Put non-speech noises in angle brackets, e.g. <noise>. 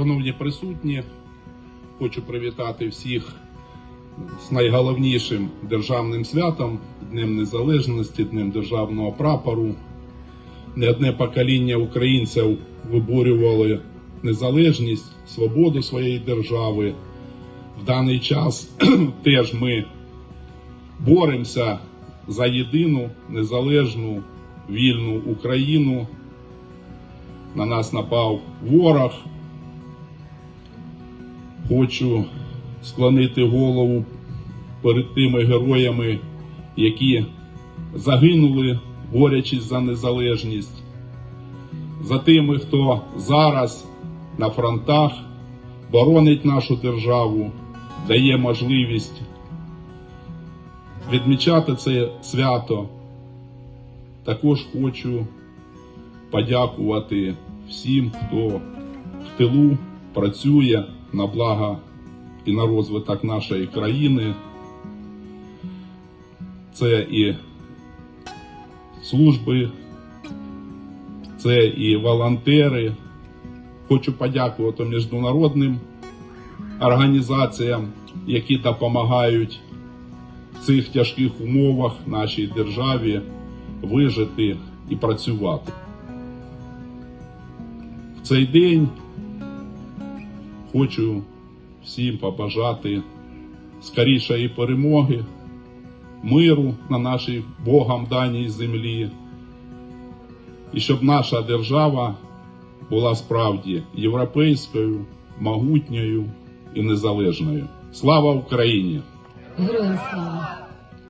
Шановні присутні, хочу привітати всіх з найголовнішим державним святом Днем Незалежності, Днем Державного прапору. Не одне покоління українців виборювали незалежність, свободу своєї держави. В даний час <clears throat> теж ми боремося за єдину незалежну вільну Україну. На нас напав ворог. Хочу склонити голову перед тими героями, які загинули, борючись за незалежність, за тими, хто зараз на фронтах боронить нашу державу, дає можливість відмічати це свято. Також хочу подякувати всім, хто в тилу працює на благо і на розвиток нашої країни. Це і служби, це і волонтери. Хочу подякувати міжнародним організаціям, які допомагають в цих тяжких умовах нашій державі вижити і працювати. В цей день хочу всім побажати скорішої перемоги, миру на нашій Богом даній землі, і щоб наша держава була справді європейською, могутньою і незалежною. Слава Україні! Героям слава!